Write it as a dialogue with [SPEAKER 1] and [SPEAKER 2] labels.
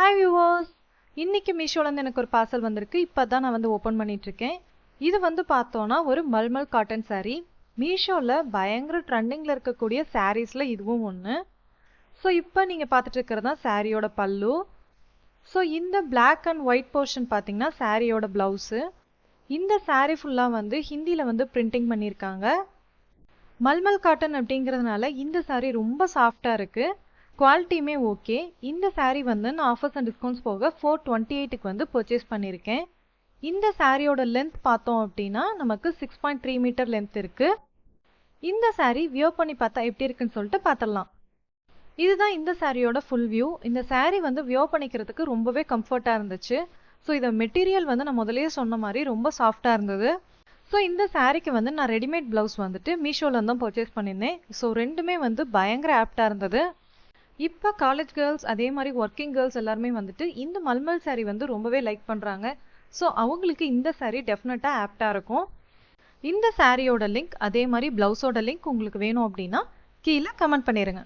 [SPEAKER 1] Hi viewers இன்றைக்கி மீஷோலேருந்து எனக்கு ஒரு பார்சல் வந்திருக்கு. இப்போ தான் நான் வந்து ஓப்பன் பண்ணிகிட்ருக்கேன் இது வந்து பார்த்தோன்னா ஒரு மல்மல் காட்டன் சாரீ மீஷோவில் பயங்கர ட்ரெண்டிங்கில் இருக்கக்கூடிய சாரீஸில் இதுவும் ஒன்று ஸோ இப்போ நீங்கள் பார்த்துட்டு இருக்கிறது தான் சாரியோட பல்லு. ஸோ இந்த பிளாக் அண்ட் ஒயிட் போர்ஷன் பார்த்தீங்கன்னா சாரியோட ப்ளவுஸு இந்த சாரீ ஃபுல்லாக வந்து ஹிந்தியில் வந்து பிரிண்டிங் பண்ணியிருக்காங்க. மல்மல் காட்டன் அப்படிங்கிறதுனால இந்த சாரீ ரொம்ப சாஃப்டாக இருக்குது குவாலிட்டியுமே ஓகே. இந்த சாரீ வந்து நான் ஆஃபர்ஸ் அண்ட் டிஸ்கவுண்ட்ஸ் போக ஃபோர் டுவெண்ட்டி எயிட்டுக்கு வந்து பர்ச்சேஸ் பண்ணியிருக்கேன் இந்த சாரியோட லென்த் பார்த்தோம் அப்படின்னா நமக்கு six point three metre length இருக்குது இந்த சாரீ வியர் பண்ணி பார்த்தா எப்படி இருக்குன்னு சொல்லிட்டு பார்த்துடலாம். இதுதான் இந்த சாரியோட ஃபுல் வியூ இந்த சாரீ வந்து வியர் பண்ணிக்கிறதுக்கு ரொம்பவே கம்ஃபர்ட்டாக இருந்துச்சு. ஸோ இதை மெட்டீரியல் வந்து நான் முதலே சொன்ன மாதிரி ரொம்ப சாஃப்டாக இருந்தது. ஸோ இந்த சாரீக்கு வந்து நான் ரெடிமேட் ப்ளவுஸ் வந்துட்டு மீஷோவில் தான் பர்ச்சேஸ் பண்ணியிருந்தேன். ஸோ ரெண்டுமே வந்து பயங்கர ஆப்டாக இருந்தது. இப்போ காலேஜ் கேர்ள்ஸ் அதே மாதிரி ஒர்க்கிங் கேர்ள்ஸ் எல்லாருமே வந்துட்டு இந்த மல்மல் saree வந்து ரொம்பவே லைக் பண்ணுறாங்க ஸோ அவங்களுக்கு இந்த சாரீ டெஃபினட்டாக ஆப்டாக இருக்கும். இந்த சாரியோட லிங்க் அதே மாதிரி ப்ளவுஸோட லிங்க் உங்களுக்கு வேணும் அப்படின்னா கீழே கமெண்ட் பண்ணிடுங்க